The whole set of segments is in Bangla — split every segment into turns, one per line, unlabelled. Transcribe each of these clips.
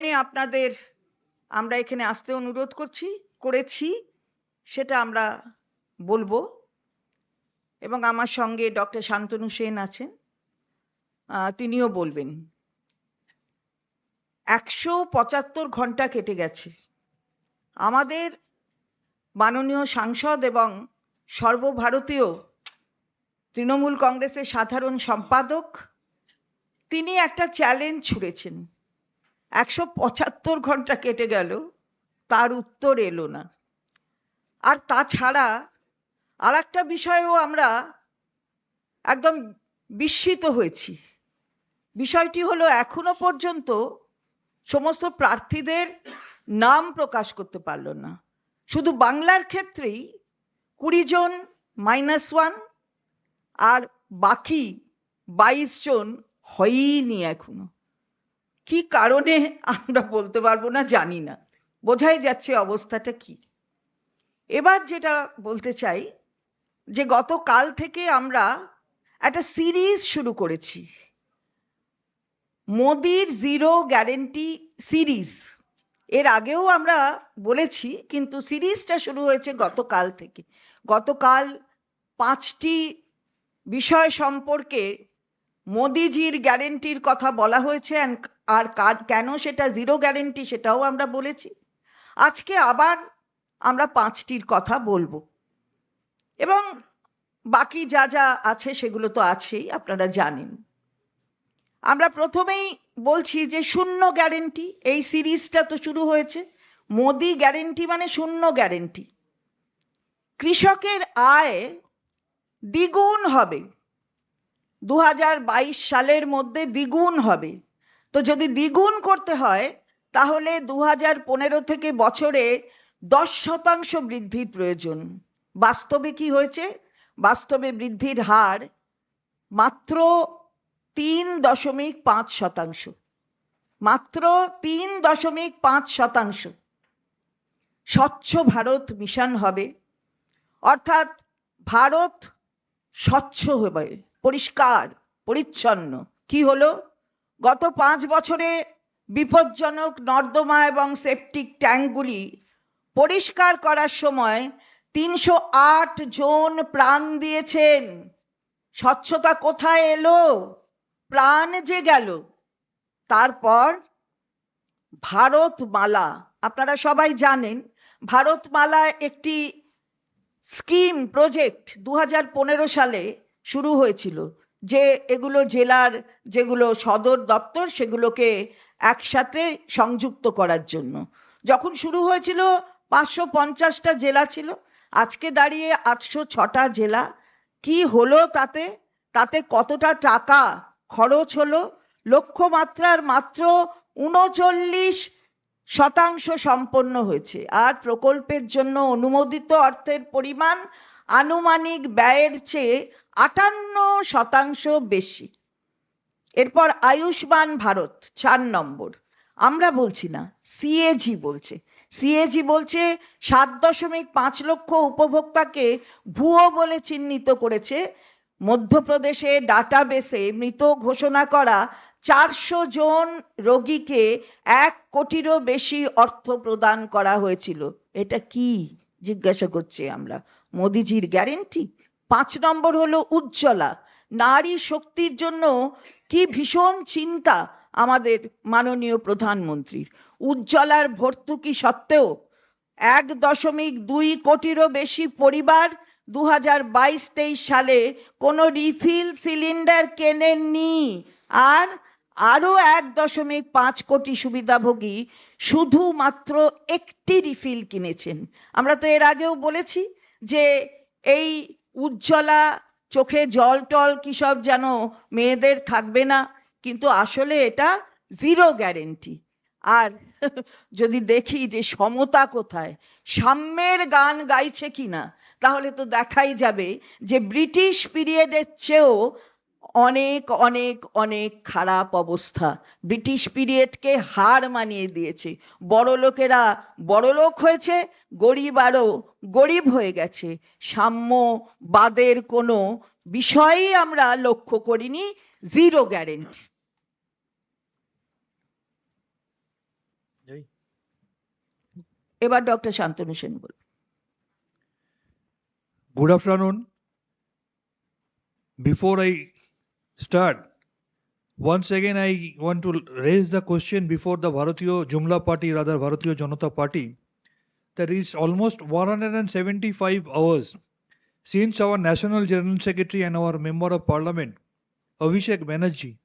আপনাদের আমরা এখানে আসতে অনুরোধ করছি, করেছি, সেটা আমরা বলব। এবং আমার সঙ্গে ডক্টর শান্তনু সেন আছেন তিনিও বলবেন। একশো পঁচাত্তর ঘণ্টা কেটে গেছে। আমাদের মাননীয় সাংসদ এবং সর্বভারতীয় তৃণমূল কংগ্রেসের সাধারণ সম্পাদক, তিনি একটা চ্যালেঞ্জ ছুড়েছেন। একশো পঁচাত্তর ঘণ্টা কেটে গেল, তার উত্তর এলো না। আর তাছাড়া আর একটা বিষয়েও আমরা একদম বিস্মিত হয়েছি। বিষয়টি হলো, এখনও পর্যন্ত সমস্ত প্রার্থীদের নাম প্রকাশ করতে পারল না। শুধু বাংলার ক্ষেত্রেই কুড়ি জন মাইনাস ওয়ান আর বাকি বাইশ জন হয়ইনি এখনও। কি কারণে আমরা বলতে পারব না জানি না। বোঝাই যাচ্ছে অবস্থাটা কি। এবার যেটা বলতে চাই, যে গতকাল থেকে আমরা একটা সিরিজ শুরু করেছি। মোদির জিরো গ্যারেন্টি সিরিজ। এর আগেও আমরা বলেছি, কিন্তু সিরিজটা শুরু হয়েছে গতকাল থেকে। গতকাল পাঁচটি বিষয় সম্পর্কে মোদিজির গ্যারেন্টির কথা বলা হয়েছে, and আর কার- কেন সেটা জিরো গ্যারেন্টি সেটাও আমরা বলেছি। আজকে আবার আমরা পাঁচটির কথা বলব। এবং বাকি যা যা আছে সেগুলো তো আছেই, আপনারা জানেন। আমরা প্রথমেই বলছি যে শূন্য গ্যারেন্টি এই সিরিজটা তো শুরু হয়েছে। মোদি গ্যারেন্টি মানে শূন্য গ্যারেন্টি কৃষকের আয় দ্বিগুণ হবে। দু হাজার বাইশ সালের মধ্যে দ্বিগুণ হবে। তো যদি দ্বিগুণ করতে হয়, তাহলে দু পনেরো থেকে বছরে দশ শতাংশ বৃদ্ধির প্রয়োজন। বাস্তবে কি হয়েছে? বাস্তবে বৃদ্ধির হার মাত্র তিন দশমিক পাঁচ শতাংশ। মাত্র তিন দশমিক পাঁচ শতাংশ। স্বচ্ছ ভারত মিশন হবে। অর্থাৎ ভারত স্বচ্ছ হবে পরিষ্কার, পরিচ্ছন্ন। কি হলো? গত পাঁচ বছরে বিপজ্জনক নর্দমা এবং সেপটিক ট্যাঙ্কগুলি পরিষ্কার করার সময় তিনশো আট জন প্রাণ দিয়েছেন। স্বচ্ছতা কোথায় এলো? প্রাণ যে গেল। তারপর ভারতমালা, আপনারা সবাই জানেন, ভারতমালা একটি স্কিম, প্রজেক্ট দু হাজার পনেরো সালে শুরু হয়েছিল। যে এগুলো জেলার যেগুলো সদর দপ্তর সেগুলোকে একসাথে সংযুক্ত করার জন্য। যখন শুরু হয়েছিল পাঁচশো পঞ্চাশটা জেলা ছিল, আজকে দাঁড়িয়ে আটশো ছটা জেলা। কি হলো তাতে? তাতে কতটা টাকা খরচ হলো? লক্ষ্যমাত্রার মাত্র উনচল্লিশ শতাংশ সম্পন্ন হয়েছে। আর প্রকল্পের জন্য অনুমোদিত অর্থের পরিমাণ আনুমানিক ব্যয়ের চেয়ে আটান্ন শতাংশ বেশি। এরপর আয়ুষ্মান ভারত, চার নম্বর। আমরা বলছি না সিএজি বলছে। সিএজি বলছে, সাত দশমিক পাঁচ লক্ষ উপভোক্তাকে ভুয়ো বলে চিহ্নিত করেছে। মধ্যপ্রদেশে ডাটাবেসে মৃত ঘোষণা করা চারশো জন রোগীকে এক কোটিরও বেশি অর্থ প্রদান করা হয়েছিল। এটা কি? জিজ্ঞাসা করছি আমরা। মোদিজির গ্যারেন্টি? পাঁচ নম্বর হলো উজ্জ্বলা। নারী শক্তির জন্য কি ভীষণ চিন্তা আমাদের মাননীয় প্রধানমন্ত্রীর। উজ্জ্বলার ভর্তুকি সত্ত্বেও এক দশমিক দুই কোটিরও বেশি পরিবার দু হাজার বাইশ তেইশ সালে কোনো রিফিল সিলিন্ডার কেনেননি আর আরও এক দশমিক পাঁচ কোটি সুবিধাভোগী শুধুমাত্র একটি রিফিল কিনেছেন। আমরা তো এর আগেও বলেছি যে এই উজ্জ্বলা চোখে জল টল কি সব যেন মেয়েদের থাকবে না, কিন্তু আসলে এটা জিরো গ্যারেন্টি আর যদি দেখি যে সমতা কোথায়, সাম্যের গান গাইছে কিনা, তাহলে তো দেখাই যাবে যে ব্রিটিশ পিরিয়ডের চেয়েও অনেক অনেক অনেক খারাপ অবস্থা। ব্রিটিশ পিরিয়ডকে হার মানিয়ে দিয়েছে। বড় লোকেরা বড় লোক হয়েছে গরিব আরও গরিব হয়ে গেছে। সাম্যবাদের কোনো বিষয়ই আমরা লক্ষ্য করিনি জিরো গ্যারেন্টি এবার ডক্টর শান্তনু সেন বলুন।
Good afternoon. Before I start, once again I want to raise the question before the Bharatiya Jumla Party, rather Bharatiya Janata Party. There is almost 175 hours since our National General Secretary and our Member of Parliament, Abhishek Banerjee,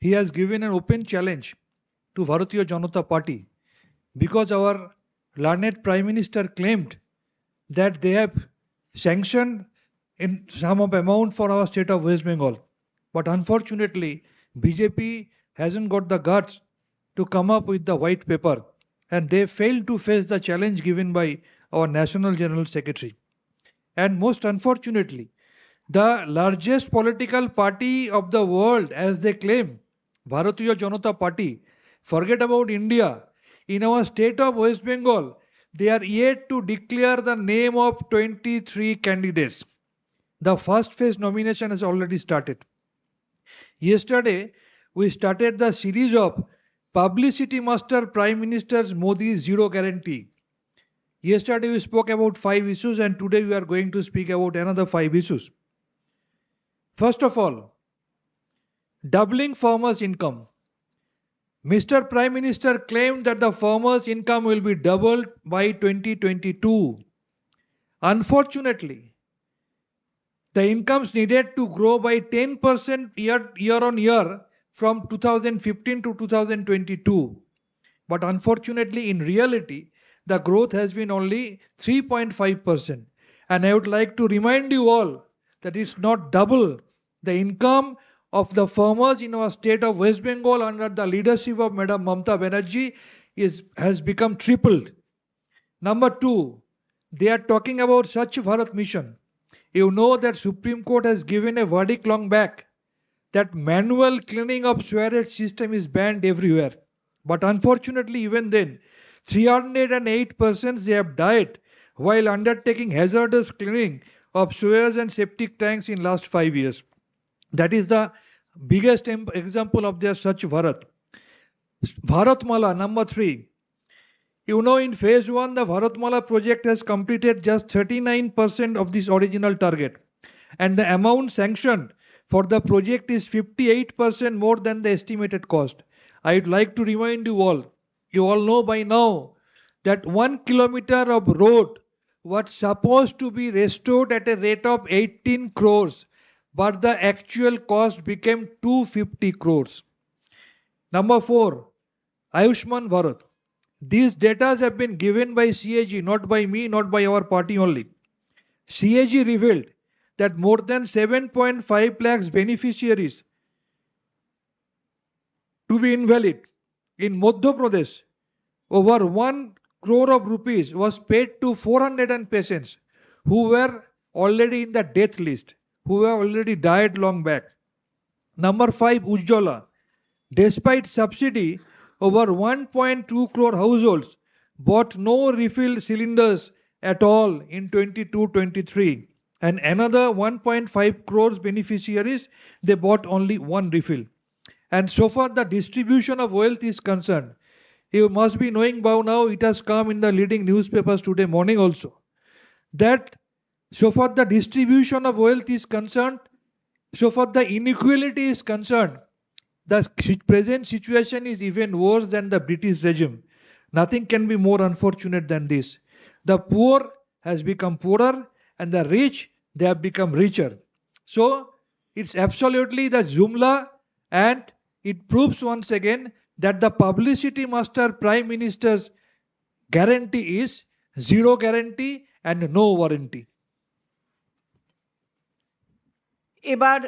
he has given an open challenge to Bharatiya Janata Party because our learned Prime Minister claimed that they have sanctioned in some of amount for our state of West Bengal. But unfortunately, BJP hasn't got the guts to come up with the white paper and they failed to face the challenge given by our National General Secretary. And most unfortunately, the largest political party of the world, as they claim, Bharatiya Janata Party, forget about India. In our state of West Bengal, they are yet to declare the name of 23 candidates. The first phase nomination has already started. Yesterday, we started the series of Publicity Master Prime Minister's Modi Zero Guarantee. Yesterday, we spoke about five issues, and today, we are going to speak about another five issues. First of all, doubling farmers' income. Mr. Prime Minister claimed that the farmers' income will be doubled by 2022. Unfortunately, the incomes needed to grow by 10% year, year on year from 2015 to 2022. But unfortunately, in reality, the growth has been only 3.5%. And I would like to remind you all that it's not double. The income of the farmers in our state of West Bengal under the leadership of Madam Mamta Banerjee is, has become tripled. Number two, they are talking about Swachh Bharat mission. You know that Supreme Court has given a verdict long back that manual cleaning of sewerage system is banned everywhere. But unfortunately, even then, 308 persons they have died while undertaking hazardous cleaning of sewers and septic tanks in last five years. That is the biggest example of their Swachh Bharat. Bharatmala number three. You know, in phase one, the Bharatmala project has completed just 39% of this original target, and the amount sanctioned for the project is 58% more than the estimated cost. I'd like to remind you all, you all know by now that one kilometer of road was supposed to be restored at a rate of 18 crores, but the actual cost became 250 crores. Number four, Ayushman Bharat. These data have been given by CAG, not by me, not by our party only. CAG revealed that more than 7.5 lakhs beneficiaries to be invalid in Madhya Pradesh. Over 1 crore of rupees was paid to 400 patients who were already in the death list, who were already died long back. Number 5, Ujjwala. Despite subsidy, over 1.2 crore households bought no refill cylinders at all in 22-23 and another 1.5 crores beneficiaries they bought only one refill. And so far the distribution of wealth is concerned you must be knowing by now it has come in the leading newspapers today morning also that so far the distribution of wealth is concerned so far the inequality is concerned the si- present situation is even worse than the british regime nothing can be more unfortunate than this the poor has become poorer and the rich they have become richer so it's absolutely the jumla and it proves once again that the publicity master prime minister's guarantee is zero guarantee and no warranty
এবার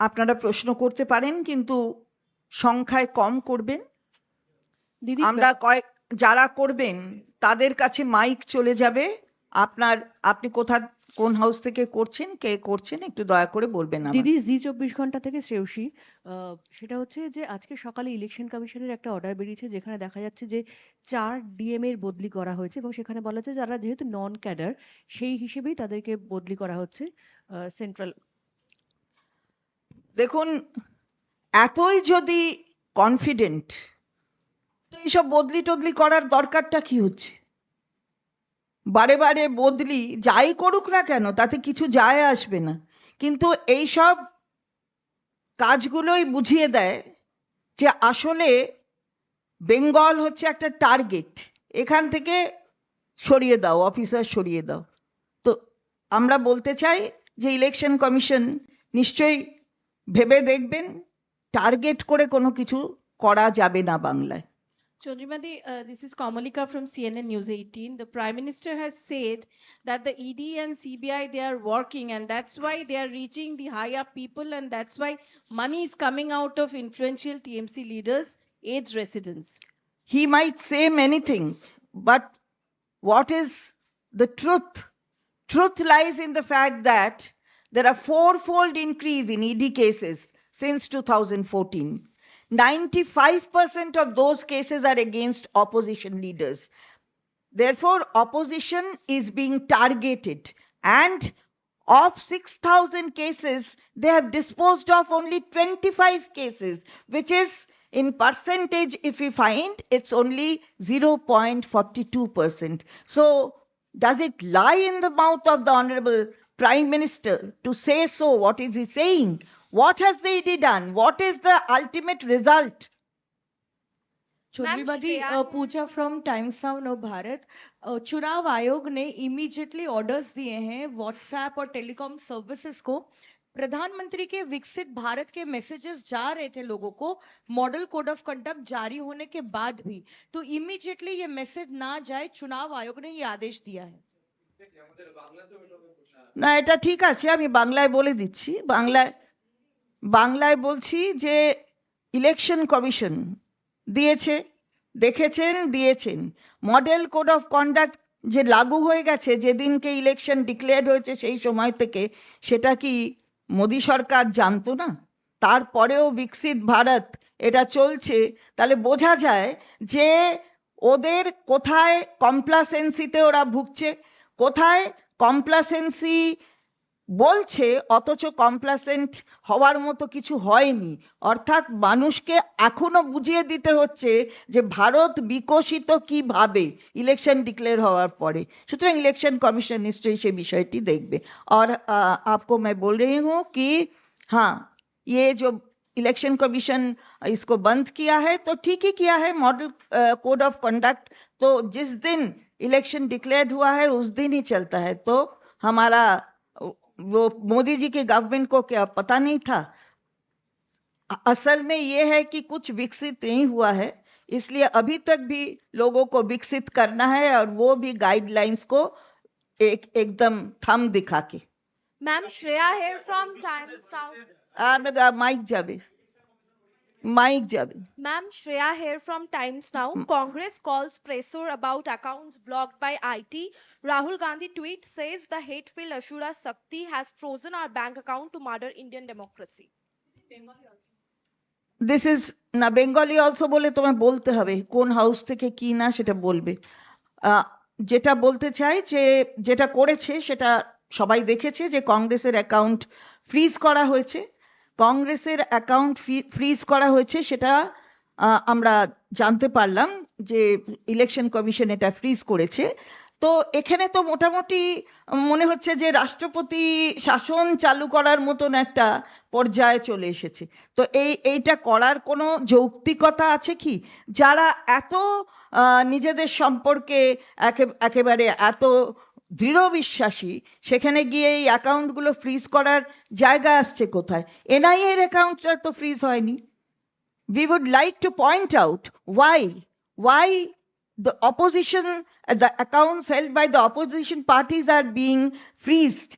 আপনারা প্রশ্ন করতে পারেন কিন্তু সংখ্যায় কম করবেন। আমরা কয়েক যারা করবেন তাদের কাছে মাইক চলে যাবে। আপনার আপনি কোথা কোন হাউস থেকে করছেন কে করছেন একটু দয়া করে বলবেন।
দিদি জি চব্বিশ ঘণ্টা থেকে শ্রেয়সী। সেটা হচ্ছে যে আজকে সকালে ইলেকশন কমিশনের একটা অর্ডার বেরিয়েছে যেখানে দেখা যাচ্ছে যে চার ডিএম এর বদলি করা হয়েছে এবং সেখানে বলা হচ্ছে যারা যেহেতু নন ক্যাডার সেই হিসেবেই তাদেরকে বদলি করা হচ্ছে সেন্ট্রাল
দেখুন, এতই যদি কনফিডেন্ট এইসব বদলি টদলি করার দরকারটা কি হচ্ছে? বারে বারে বদলি যাই করুক না কেন, তাতে কিছু যায় আসবে না। কিন্তু এইসব কাজগুলোই বুঝিয়ে দেয় যে আসলে বেঙ্গল হচ্ছে একটা টার্গেট। এখান থেকে সরিয়ে দাও, অফিসার সরিয়ে দাও। তো আমরা বলতে চাই যে ইলেকশন কমিশন নিশ্চয়ই ভেবে দেখবেন টার্গেট করে কোনো কিছু করা যাবে না বাংলায়
Chandrimati, uh, this is Kamalika from CNN News 18. The Prime Minister has said that the ED and CBI, they are working and that's why they are reaching the high up people and that's why money is coming out of influential TMC leaders, age residents.
he might say many things, but what is the truth? Truth lies in the fact that there are fourfold increase in ED cases since 2014. 95% of those cases are against opposition leaders. Therefore, opposition is being targeted. And of 6,000 cases, they have disposed of only 25 cases, which is in percentage, if we find, it's only 0.42%. So, does it lie in the mouth of the Honorable Prime Minister to say so? What is he saying? What has the ED done? What is the ultimate result?
Shreya-
Pooja from Times Now no Bharat चुनाव आयोग ने इमीडिएटली ऑर्डर्स दिए हैं व्हाट्सएप और टेलीकॉम सर्विसेज़ को प्रधानमंत्री के विकसित भारत के मैसेजेस जा रहे थे लोगों को मॉडल कोड ऑफ़ कंडक्ट जारी होने के बाद भी तो इमीडिएटली ये मैसेज ना जाए चुनाव आयोग ने ये आदेश दिया है
না, এটা ঠিক আছে, আমি বাংলায় বলে দিচ্ছি। বাংলায় বাংলায় বলছি যে ইলেকশন কমিশন দিয়েছে, দেখেছেন, দিয়েছেন। মডেল কোড অফ কন্ডাক্ট যে লাগু হয়ে গেছে, যেদিনকে ইলেকশন ডিক্লেয়ার্ড হয়েছে সেই সময় থেকে, সেটা কি মোদী সরকার জানতো না? তারপরেও বিকশিত ভারত এটা চলছে। তাহলে বোঝা যায় যে ওদের কোথায় কমপ্লাসেন্সিতে ওরা ভুগছে, কোথায় কমপ্লাসেন্সি বলছে অথচ কমপ্লাসেন্ট হওয়ার মতো কিছু হয়নি অর্থাৎ মানুষকে এখনো বুঝিয়ে দিতে হচ্ছে যে ভারত বিকশিত কিভাবে ইলেকশন ডিক্লেয়ার হওয়ার পরে সুতরাং ইলেকশন কমিশন নিশ্চয়ই সে বিষয়টি দেখবে और अ, आपको मैं बोल रही हूँ कि हाँ ये जो इलेक्शन कमीशन इसको बंद किया है तो ठीक ही किया है मॉडल कोड ऑफ कंडक्ट तो जिस दिन इलेक्शन डिक्लेयर हुआ है उस दिन ही चलता है। तो हमारा वो मोदी जी के गवर्नमेंट को क्या पता नहीं था? असल में ये है कि कुछ विकसित नहीं हुआ है इसलिए अभी तक भी लोगों को विकसित करना है और वो भी गाइडलाइंस को एक एकदम थम दिखा के।
Ma'am Shreya here from Times
town mic Javed mic যাবে
Ma'am, Shreya here from Times Now. Congress calls pressure about accounts blocked by IT. Rahul Gandhi tweet says the hate-filled Ashura Sakti has frozen our bank account to murder Indian democracy.
This is না বেঙ্গলি অলসো বলে তোমায় বলতে হবে কোন হাউস থেকে কি না সেটা বলবে আহ, যেটা বলতে চাই যে যেটা করেছে সেটা সবাই দেখেছে যে কংগ্রেসের অ্যাকাউন্ট ফ্রিজ করা হয়েছে কংগ্রেসের অ্যাকাউন্ট ফ্রিজ করা হয়েছে, সেটা আমরা জানতে পারলাম যে ইলেকশন কমিশন এটা ফ্রিজ করেছে। তো এখানে তো মোটামুটি মনে হচ্ছে যে রাষ্ট্রপতি শাসন চালু করার মতন একটা পর্যায়ে চলে এসেছে। তো এই, এইটা করার কোনো যৌক্তিকতা আছে কি? যারা এত নিজেদের সম্পর্কে একে- একেবারে এত দৃঢ় বিশ্বাসী সেখানে গিয়ে এই অ্যাকাউন্টগুলো ফ্রিজ করার জায়গা আসছে কোথায় এনআইএ এর অ্যাকাউন্টটা তো ফ্রিজ হয়নি we would like to point out why why the opposition the accounts held by the opposition parties are being freezed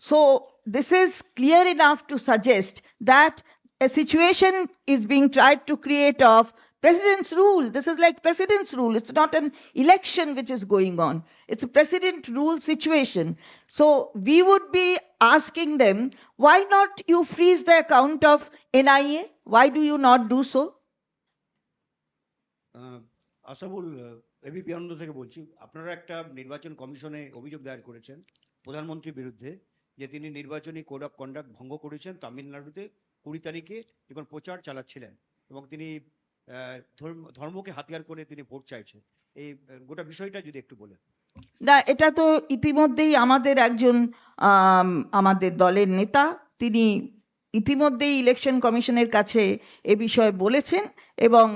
so this is clear enough to suggest that a situation is being tried to create of president's rule this is like president's rule it's not an election which is going on it's a president rule situation so we would be asking them why not you freeze the account of nia why do you not do so
ah, Ashabul ABP Ananda থেকে বলছি আপনারা একটা নির্বাচন কমিশনে অভিযোগ দায়ের করেছেন প্রধানমন্ত্রীর বিরুদ্ধে যে তিনি নির্বাচনী কোড অফ কন্ডাক্ট ভঙ্গ করেছেন তামিলনাড়ুতে কুড়ি তারিখে যখন প্রচার চালাচ্ছিলেন এবং তিনি আহ, ধর্ম- ধর্মকে হাতিয়ার করে তিনি ভোট চাইছে এই গোটা বিষয়টা যদি একটু বলেন।
না, এটা তো ইতিমধ্যেই আমাদের একজন আমাদের দলের নেতা, তিনি ইতিমধ্যেই ইলেকশন কমিশনের কাছে এ বিষয়ে বলেছেন এবং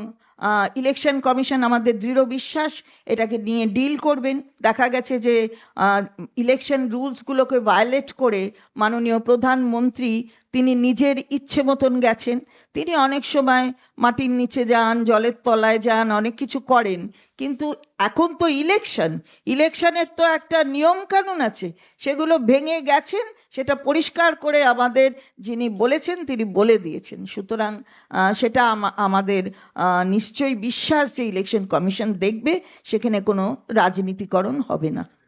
ইলেকশন কমিশন আমাদের দৃঢ় বিশ্বাস, এটাকে নিয়ে ডিল করবেন। দেখা গেছে যে ইলেকশন রুলসগুলোকে ভায়োলেট করে মাননীয় প্রধানমন্ত্রী তিনি নিজের ইচ্ছে মতন গেছেন। তিনি অনেক সময় মাটির নিচে যান, জলের তলায় যান, অনেক কিছু করেন। কিন্তু এখন তো ইলেকশন ইলেকশনের তো একটা নিয়ম কানুন আছে। সেগুলো ভেঙে গেছেন, সেটা পরিষ্কার করে আমাদের যিনি বলেছেন, তিনি বলে দিয়েছেন। সুতরাং সেটা আমা- আমাদের নিশ্চয়ই বিশ্বাস যে ইলেকশন কমিশন দেখবে, সেখানে কোনো রাজনীতিকরণ হবে না।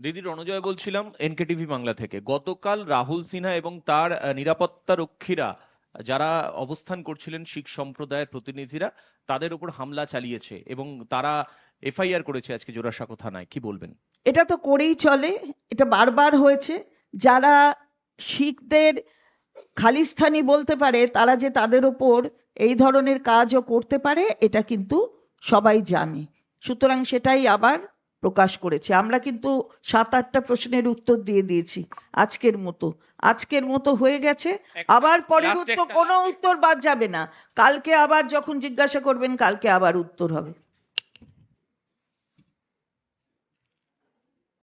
দিদি রণজয় বলছিলাম, এনকেটিভি বাংলা থেকে। গতকাল রাহুল সিনহা এবং তার নিরাপত্তা রক্ষীরা যারা অবস্থান করছিলেন শিখ সম্প্রদায়ের প্রতিনিধিরা, তাদের উপর হামলা চালিয়েছে এবং তারা এফআইআর করেছে আজকে জোড়াসাঁকো থানায়। কি বলবেন?
এটা তো করেই চলে, এটা বারবার হয়েছে। যারা শিখদের খালিস্তানি বলতে পারে, তারা যে তাদের ওপর এই ধরনের কাজও করতে পারে, এটা কিন্তু সবাই জানে। সুতরাং সেটাই আবার প্রকাশ করেছে। আমরা কিন্তু সাত আটটা প্রশ্নের উত্তর দিয়ে দিয়েছি আজকের মতো। আজকের মতো হয়ে গেছে। আবার পরের উত্তর কোনো উত্তর বাদ যাবে না। কালকে আবার যখন জিজ্ঞাসা করবেন কালকে আবার উত্তর হবে।